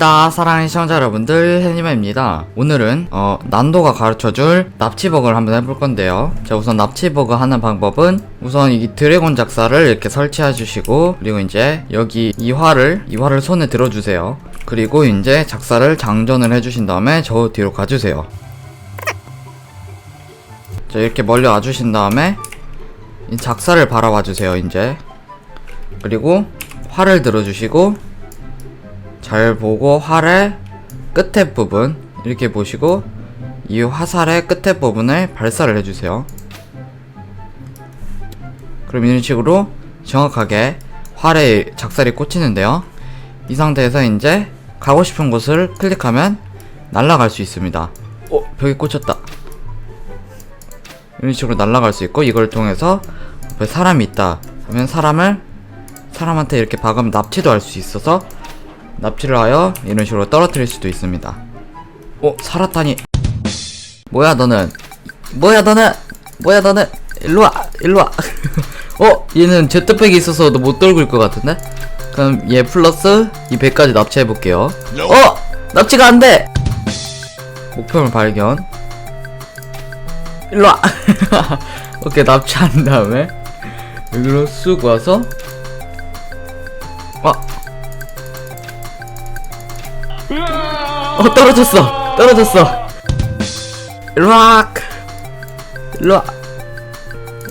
반갑습니다. 사랑하는 시청자 여러분들, 해니마입니다. 오늘은, 어, 난도가 가르쳐줄 납치버그를 한번 해볼 건데요. 자, 우선 납치버그 하는 방법은, 우선 이 드래곤 작사를 이렇게 설치해 주시고, 그리고 이제 여기 이 활을, 이 활을 손에 들어주세요. 그리고 이제 작사를 장전을 해주신 다음에 저 뒤로 가주세요. 자, 이렇게 멀리 와주신 다음에, 이 작사를 바라봐 주세요, 이제. 그리고 활을 들어주시고, 잘 보고 활의 끝에 부분 이렇게 보시고 이 화살의 끝에 부분을 발사를 해주세요. 그럼 이런 식으로 정확하게 활에 작살이 꽂히는데요. 이 상태에서 이제 가고 싶은 곳을 클릭하면 날아갈 수 있습니다. 어, 벽에 꽂혔다. 이런 식으로 날아갈 수 있고 이걸 통해서 사람이 있다 하면 사람을 사람한테 이렇게 박으면 납치도 할 수 있어서 납치를 하여 이런 식으로 떨어뜨릴 수도 있습니다. 어, 살았다니. 뭐야 너는? 뭐야 너는? 뭐야 너는? 일로 와, 일로 와. 어, 얘는 제트백이 있어서 못 떨굴 것 같은데? 그럼 얘 플러스 이 배까지 납치해 볼게요. 어, 납치가 안 돼. 목표물 발견. 일로 와. 오케이 납치한 다음에 여기로 쑥 와서 와 어 떨어졌어. 떨어졌어. 일로와 일로와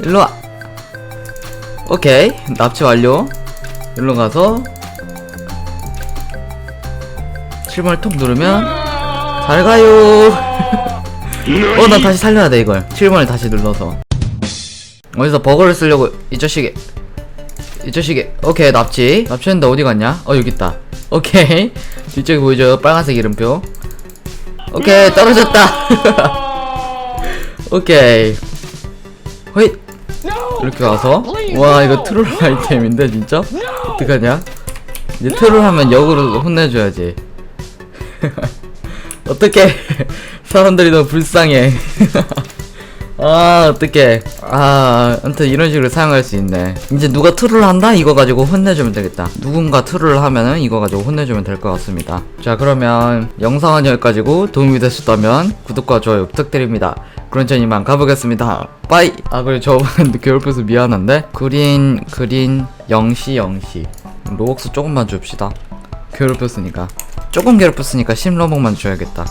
일로와 오케이. 납치 완료. 일로 가서 7번을 톡 누르면 잘 가요. 어 나 다시 살려야 돼 이걸. 7번을 다시 눌러서. 어디서 버거를 쓰려고 이 자식이 이 자식이 오케이 납치. 납치했는데 어디 갔냐? 어 여기 있다 오케이. 뒤쪽에 보이죠? 빨간색 이름표. 오케이 떨어졌다. 오케이. 허이 이렇게 와서. 와 이거 트롤 아이템인데 진짜? 어떡하냐? 이제 트롤 하면 역으로 혼내줘야지. 어떡해. 사람들이 너무 불쌍해 아 어떡해. 아 아무튼 이런 식으로 사용할 수 있네. 이제 누가 트롤 한다? 이거 가지고 혼내주면 되겠다. 누군가 트롤 하면은 이거 가지고 혼내주면 될 것 같습니다. 자 그러면 영상은 여기까지고 도움이 되셨다면 구독과 좋아요 부탁드립니다. 그럼 전 이만 가보겠습니다. 빠이! 아 그래 저번에 괴롭혀서 미안한데? 그린 그린 영시 영시. 로벅스 조금만 줍시다. 괴롭혔으니까. 조금 괴롭혔으니까 10로벅만 줘야겠다